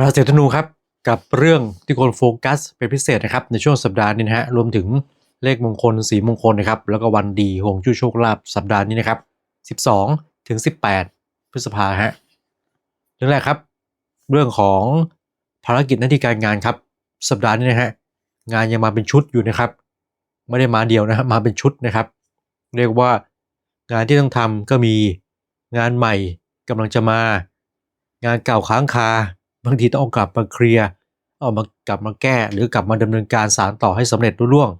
ราศีธนูครับกับเรื่องที่คนโฟกัสเป็นพิเศษนะครับในช่วงสัปดาห์นี้นะฮะรวมถึงเลขมงคลสีมงคลนะครับแล้วก็วันดีหวงจุ้ยโชคลาภสัปดาห์นี้นะครับ 12 ถึง 18 พฤษภาฮะเรื่องแรกครับ เรื่องของภารกิจหน้าที่การงานครับสัปดาห์นี้นะฮะงานยังมาเป็นชุดอยู่นะครับ ไม่ได้มาเดียวนะฮะมาเป็นชุดนะครับ เรียกว่างานที่ต้องทำก็มีงานใหม่กำลังจะมา งานเก่าค้างคา บางทีต้องกลับมาเคลียร์เอามากลับมาแก้ หรือกลับมาดำเนินการสารต่อให้สำเร็จรุ่ร่วง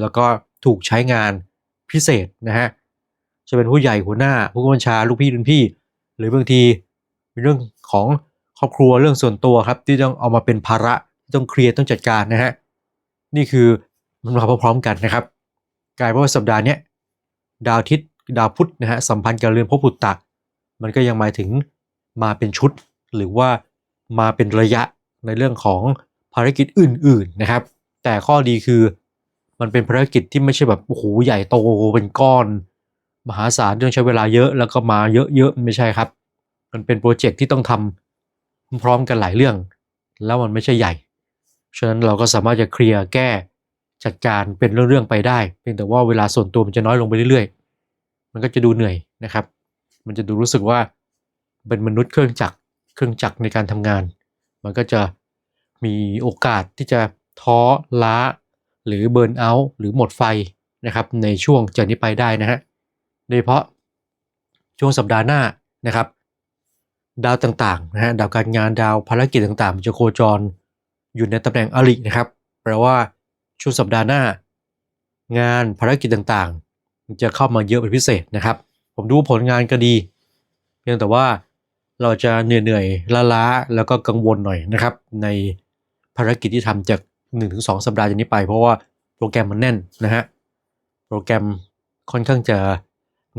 แล้วก็ถูกใช้งานพิเศษนะฮะจะเป็นผู้ใหญ่หัวหน้า ผู้บัญชาลูกพี่รุ่นพี่ หรือบางทีเป็นเรื่องของครอบครัวเรื่องส่วนตัวครับ ที่ต้องเอามาเป็นภาระต้องเคลียร์ต้องจัดการนะฮะนี่คือมันมาพร้อมๆกันนะครับกลายเป็นว่าสัปดาห์นี้ดาวอาทิตย์ดาวพุธนะฮะสัมพันธ์กับเรือนพบุตตะ มันก็ยังหมายถึงมาเป็นชุดหรือว่า มาเป็นระยะในเรื่องของภารกิจอื่น ๆนะครับ แต่ข้อดีคือมันเป็นภารกิจที่ไม่ใช่แบบโอ้โหใหญ่โตเป็นก้อน มหาศาลต้องใช้เวลาเยอะแล้วก็มาเยอะๆไม่ใช่ครับ มันเป็นโปรเจกต์ที่ต้องทำพร้อมกันหลายเรื่อง แล้วมันไม่ใช่ใหญ่ฉะนั้นเราก็สามารถจะเคลียร์แก้จัดการเป็นเรื่องๆไปได้ เพียงแต่ว่าเวลาส่วนตัวมันจะน้อยลงไปเรื่อยๆ มันก็จะดูเหนื่อยนะครับ มันจะดูรู้สึกว่าเป็นมนุษย์เครื่องจักร เครื่องจักรในการทำงาน มันก็จะมีโอกาสที่จะท้อล้า หรือเบิร์นเอาท์หรือหมดไฟนะครับในช่วงจากนี้ไปได้นะฮะโดยเฉพาะช่วงสัปดาห์หน้านะครับ ดาวต่างๆนะฮะดาวการงานดาวภารกิจต่างๆ จะโคจรอยู่ในตำแหน่งอรินะครับแปลว่าช่วงสัปดาห์หน้า งานภารกิจต่างๆ จะเข้ามาเยอะเป็นพิเศษนะครับ ผมดูผลงานก็ดี เพียงแต่ว่า เราจะเหนื่อยๆล้าๆแล้วก็กังวลหน่อยนะครับ ในภารกิจที่ทำจาก1-2 สัปดาห์จากนี้ไป เพราะว่าโปรแกรมมันแน่นนะฮะโปรแกรมค่อนข้างจะ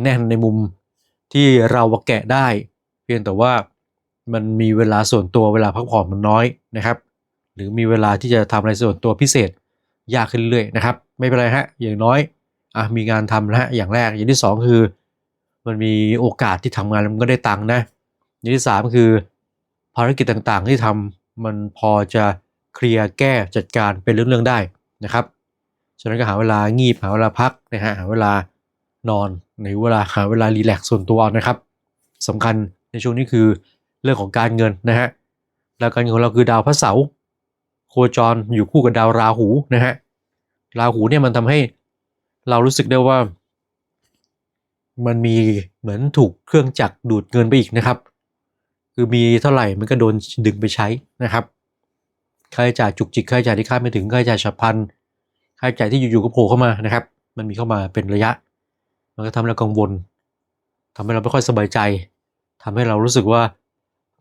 แน่นในมุมที่เราแกะได้ เพียงแต่ว่ามันมีเวลาส่วนตัวเวลาพักผ่อนมันน้อยนะครับ หรือมีเวลาที่จะทำอะไรส่วนตัวพิเศษยากขึ้นเรื่อยนะครับ ไม่เป็นไรฮะอย่างน้อยอะมีงานทำนะฮะอย่างแรกอย่างที่สองคือ มันมีโอกาสที่ทำงานแล้วมันก็ได้ตังค์นะ อย่างที่สามคือ ภารกิจต่างๆ ที่ทำมันพอจะเคลียร์แก้จัดการเป็นเรื่องๆได้นะครับ ฉะนั้นก็หาเวลางีบหาเวลาพักนะฮะหาเวลานอนในเวลาหาเวลารีแลกซ์ส่วนตัวนะครับสำคัญในช่วงนี้คือเรื่องของการเงินนะฮะแล้วการเงินของเราคือดาวพระเสาร์โคจรอยู่คู่กับดาวราหูนะฮะราหูเนี่ยมันทำให้เรารู้สึกได้ว่า มันมีเหมือนถูกเครื่องจักรดูดเงินไปอีกนะครับ คือมีเท่าไหร่มันก็โดนดึงไปใช้นะครับค่าใช้จ่ายจุกจิกค่าใช้จ่ายที่คาดไม่ถึงค่าใช้จ่ายฉับพลันค่าใช้จ่ายที่อยู่ๆก็โผล่เข้ามานะครับ มันมีเข้ามาเป็นระยะ มันก็ทำให้เรากังวลทำให้เราไม่ค่อยสบายใจทำให้เรารู้สึกว่า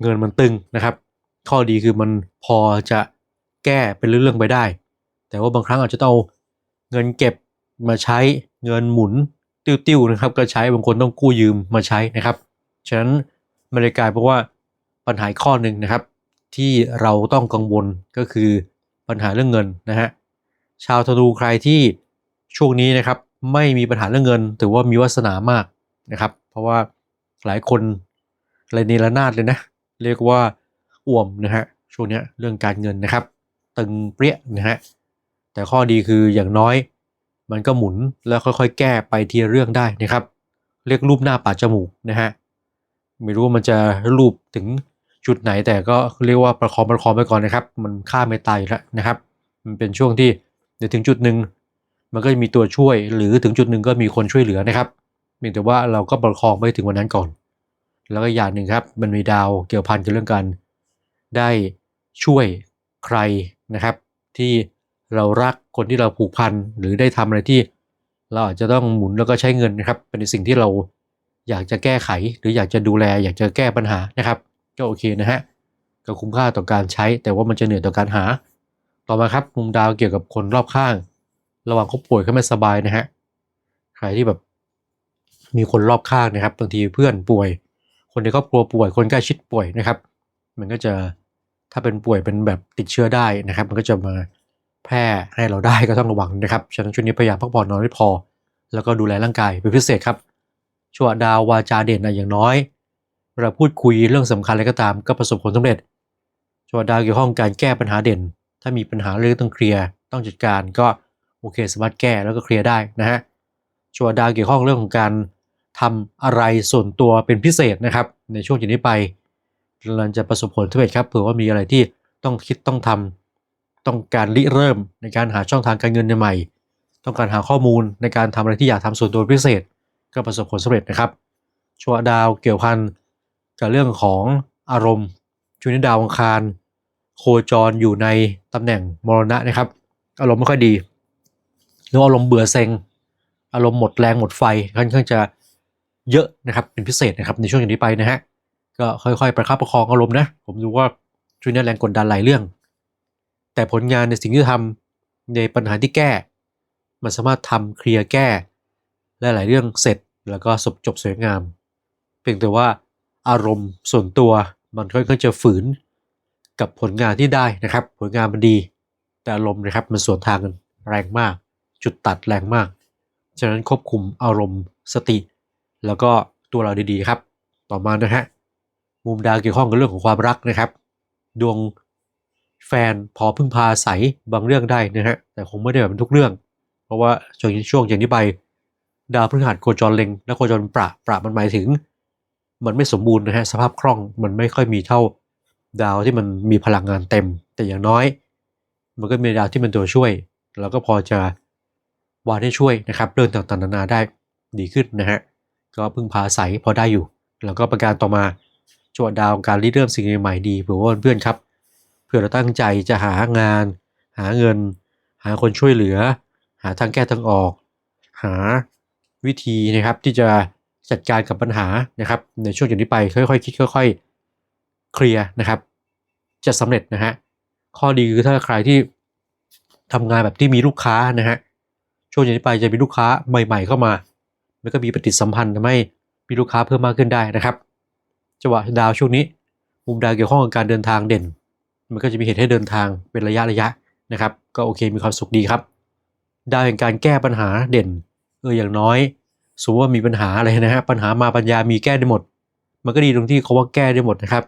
เงินมันตึงนะครับ ข้อดีคือมันพอจะแก้เป็นเรื่องๆไปได้ แต่ว่าบางครั้งอาจจะต้องเอาเงินเก็บมาใช้เงินหมุนติ้วๆนะครับ ก็ใช้บางคนต้องกู้ยืมมาใช้นะครับ ฉะนั้นมันเลยกลายเป็นว่า ปัญหาข้อหนึ่งนะครับ ที่เราต้องกังวลก็คือปัญหาเรื่องเงินนะฮะชาวธนูใครที่ช่วงนี้นะครับไม่มีปัญหาเรื่องเงิน ถือว่ามีวาสนามากนะครับ เพราะว่าหลายคนไรเนระนาดเลยนะ เรียกว่าอ่วมนะฮะช่วงนี้เรื่องการเงินนะครับ ตึงเปรี้ยนะฮะแต่ข้อดีคืออย่างน้อย มันก็หมุนแล้วค่อยๆ แก้ไปทีเรื่องได้นะครับ เรียกรูปหน้าป่าจมูกนะฮะไม่รู้ว่ามันจะรูปถึง จุดไหนแต่ก็เรียกว่าประคองประคองไปก่อนนะครับ มันฆ่าไม่ตายแล้วนะครับ มันเป็นช่วงที่เดี๋ยวถึงจุดหนึ่งมันก็จะมีตัวช่วยหรือถึงจุดหนึ่งก็มีคนช่วยเหลือนะครับเพียงแต่ว่าเราก็ประคองไปถึงวันนั้นก่อน แล้วก็อย่างหนึ่งครับ มันมีดาวเกี่ยวพันกับเรื่องการได้ช่วยใครนะครับ ที่เรารักคนที่เราผูกพันหรือได้ทำอะไรที่ เราอาจจะต้องหมุนแล้วก็ใช้เงินนะครับ เป็นสิ่งที่เราอยากจะแก้ไข หรืออยากจะดูแล อยากจะแก้ปัญหานะครับ ก็โอเคนะฮะก็คุ้มค่าต่อการใช้ แต่ว่ามันจะเหนื่อยต่อการหา ต่อมาครับมุมดาวเกี่ยวกับคนรอบข้าง ระหว่างเขาป่วยเขาไม่สบายนะฮะใครที่แบบมีคนรอบข้างนะครับบางทีเพื่อนป่วย คนในครอบครัวป่วยคนใกล้ชิดป่วยนะครับ มันก็จะถ้าเป็นป่วยเป็นแบบติดเชื้อได้นะครับ มันก็จะมาแพร่ให้เราได้ก็ต้องระวังนะครับฉะนั้นช่วงนี้พยายามพักผ่อนนอนให้พอ แล้วก็ดูแลร่างกายเป็นพิเศษครับชั่วดาววาจาเด่นนะอย่างน้อย เวลาพูดคุยเรื่องสำคัญอะไรก็ตามก็ประสบผลสำเร็จจังหวดาวเกี่ยวข้องการแก้ปัญหาเด่น ถ้ามีปัญหาเรื่องต้องเคลียร์ต้องจัดการก็โอเคสามารถแก้แล้วก็เคลียร์ได้นะฮะจังหวดาวเกี่ยวข้องเรื่องของการทำอะไรส่วนตัวเป็นพิเศษนะครับ ในช่วงจากนี้ไปเราจะประสบผลสำเร็จครับเผื่อว่ามีอะไรที่ต้องคิดต้องทำต้องการริเริ่มในการหาช่องทางการเงินใหม่ต้องการหาข้อมูลในการทำอะไรที่อยากทำส่วนตัวพิเศษ ก็ประสบผลสำเร็จนะครับชัวดาวเกี่ยวพัน กับเรื่องของอารมณ์ช่วงนี้ดาวอังคาร โคจรอยู่ในตำแหน่งมรณะนะครับ อารมณ์ไม่ค่อยดีหรืออารมณ์เบื่อเซ็ง อารมณ์หมดแรงหมดไฟค่อนข้างจะเยอะนะครับเป็นพิเศษนะครับในช่วงจากนี้ไปนะฮะก็ค่อยๆ ประคับประคองอารมณ์นะผมดูว่าช่วงนี้แรงกดดันหลายเรื่อง แต่ผลงานในสิ่งที่ทำในปัญหาที่แก้ มันสามารถทำเคลียร์แก้ และหลายเรื่องเสร็จแล้วก็จบจบสวยงาม เพียงแต่ว่า อารมณ์ส่วนตัวมันค่อนข้างจะฝืนกับผลงานที่ได้นะครับ ผลงานมันดี แต่อารมณ์นะครับมันสวนทางกันแรงมาก จุดตัดแรงมาก ฉะนั้นควบคุมอารมณ์สติ แล้วก็ตัวเราดีๆครับ ต่อมานะฮะมุมดาวเกี่ยวข้องกับเรื่องของความรักนะครับ ดวงแฟนพอพึ่งพาใสบางเรื่องได้นะฮะแต่คงไม่ได้แบบทุกเรื่อง เพราะว่าช่วงช่วงอย่างนี้ไป ดาวพฤหัสโคจรเล็งและโคจรประประมันหมายถึง มันไม่สมบูรณ์นะฮะสภาพคล่องมันไม่ค่อยมีเท่าดาวที่มันมีพลังงานเต็ม แต่อย่างน้อย มันก็มีดาวที่เป็นตัวช่วย แล้วก็พอจะวานให้ช่วยนะครับเรื่องต่างๆนานาได้ดีขึ้นนะฮะก็พึ่งพาใสพอได้อยู่ แล้วก็ประการต่อมาจวดดาวการริเริ่มสิ่งใหม่ดีเผื่อว่าเพื่อนครับเผื่อเราตั้งใจจะหางาน หาเงิน หาคนช่วยเหลือ หาทางแก้ทางออก หาวิธีนะครับที่จะ จัดการกับปัญหานะครับในช่วงจากนี้ไปค่อยๆคิดค่อย ๆ เคลียร์นะครับ จะสำเร็จนะฮะข้อดีคือถ้าใครที่ทำงานแบบที่มีลูกค้านะฮะช่วงจากนี้ไปจะมีลูกค้าใหม่ ๆ เข้ามาแล้วก็มีปฏิสัมพันธ์ทำให้มีลูกค้าเพิ่มมากขึ้นได้นะครับจังหวะดาวช่วงนี้ มุมดาวเกี่ยวข้องกับการเดินทางเด่น มันก็จะมีเหตุให้เดินทางเป็นระยะระยะนะครับ ก็โอเคมีความสุขดีครับ ดาวแห่งการแก้ปัญหาเด่นเอออย่างน้อย สมมติว่ามีปัญหาอะไรนะฮะปัญหามาปัญญามีแก้ได้หมด มันก็ดีตรงที่เขาว่าแก้ได้หมดนะครับ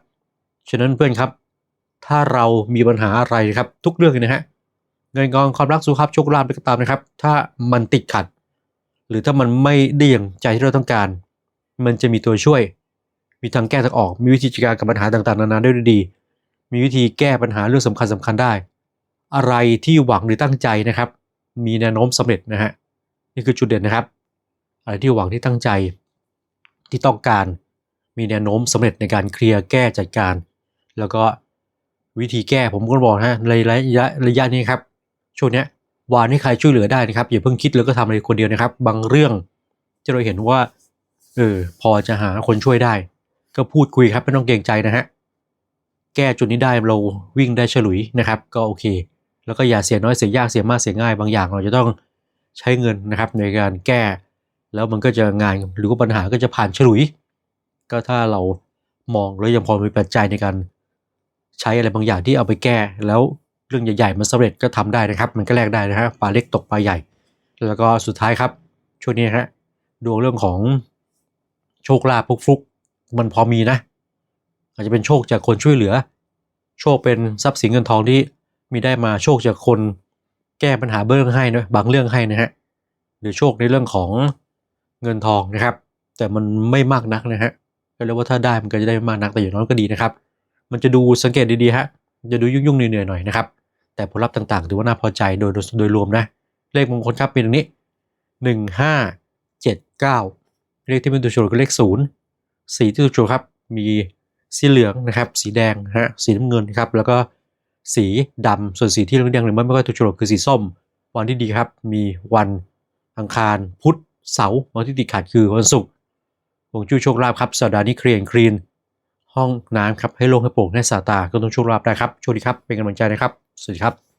ฉะนั้นเพื่อนครับ ถ้าเรามีปัญหาอะไรครับ ทุกเรื่องเลยนะฮะเงินกองความรักสุขภาพโชคลาภก็ตามนะครับ ถ้ามันติดขัด หรือถ้ามันไม่ได้อย่างใจที่เราต้องการ มันจะมีตัวช่วย มีทางแก้ทางออก มีวิธีจัดการกับปัญหาต่างๆ นานาได้ด้วยดีมีวิธีแก้ปัญหาเรื่องสำคัญสำคัญได้ อะไรที่หวังหรือตั้งใจนะครับ มีแนวโน้มสำเร็จนะฮะนี่คือจุดเด่นนะครับ อะไรที่หวังที่ตั้งใจ ที่ต้องการมีแนวโน้มสำเร็จในการเคลียร์แก้จัดการ แล้วก็วิธีแก้ผมก็บอกนะในระยะระยะนี้ครับช่วงนี้วานให้ใครช่วยเหลือได้นะครับอย่าเพิ่งคิดแล้วก็ทำอะไรคนเดียวนะครับ บางเรื่องที่เราเห็นว่าเออพอจะหาคนช่วยได้ ก็พูดคุยครับไม่ต้องเกรงใจนะฮะแก้จุดนี้ได้เราวิ่งได้ฉลุยนะครับ ก็โอเค แล้วก็อย่าเสียน้อยเสียยากเสียมากเสียง่าย บางอย่างเราจะต้องใช้เงินนะครับในการแก้ แล้วมันก็จะงานหรือว่าปัญหาก็จะผ่านฉลุย ก็ถ้าเรามองแล้วยังพอมีปัจจัยในการใช้อะไรบางอย่างที่เอาไปแก้ แล้วเรื่องใหญ่ๆมันสำเร็จก็ทำได้นะครับ มันก็แลกได้นะฮะปลาเล็กตกปลาใหญ่ แล้วก็สุดท้ายครับ ช่วงนี้ฮะดวงเรื่องของโชคลาภฟุกฟุกๆมันพอมีนะ อาจจะเป็นโชคจากคนช่วยเหลือ โชคเป็นทรัพย์สินเงินทองที่มีได้มาโชคจากคนแก้ปัญหาเบื้องให้นะบางเรื่องให้นะฮะหรือโชคในเรื่องของ เงินทองนะครับ แต่มันไม่มากนักนะฮะก็เรียกว่าถ้าได้มันก็จะได้ไม่มากนักแต่อย่างน้อยก็ดีนะครับ มันจะดูสังเกตดีๆฮะจะดูยุ่งๆเหนื่อยๆหน่อยนะครับ แต่ผลลัพธ์ต่างๆถือว่าน่าพอใจโดยโดยโดยรวมนะ เลขมงคลครับเป็นอย่างนี้หนึ่งห้าเจ็ดเก้าเลขที่เป็นตัวโชว์คือเลขศูนย์สีที่ตัวโชว์ครับมีสีเหลืองนะครับ สีแดงฮะสีน้ำเงินครับแล้วก็สีดำส่วนสีที่เหลืองแดงหรือไม่ไม่ก็ตัวโชว์คือสีส้ม วันที่ดีครับ มีวันอังคารพุธ เสาร์วันที่ติดขัดคือวันศุกร์วงจุ้ยโชคลาภครับสัปดาห์นี้เคลียร์คลีน ห้องน้ำครับให้โล่งให้โปร่งให้สาตาก็ต้องโชคลาภได้ครับโชคดีครับเป็นกำลังใจนะครับ สวัสดีครับ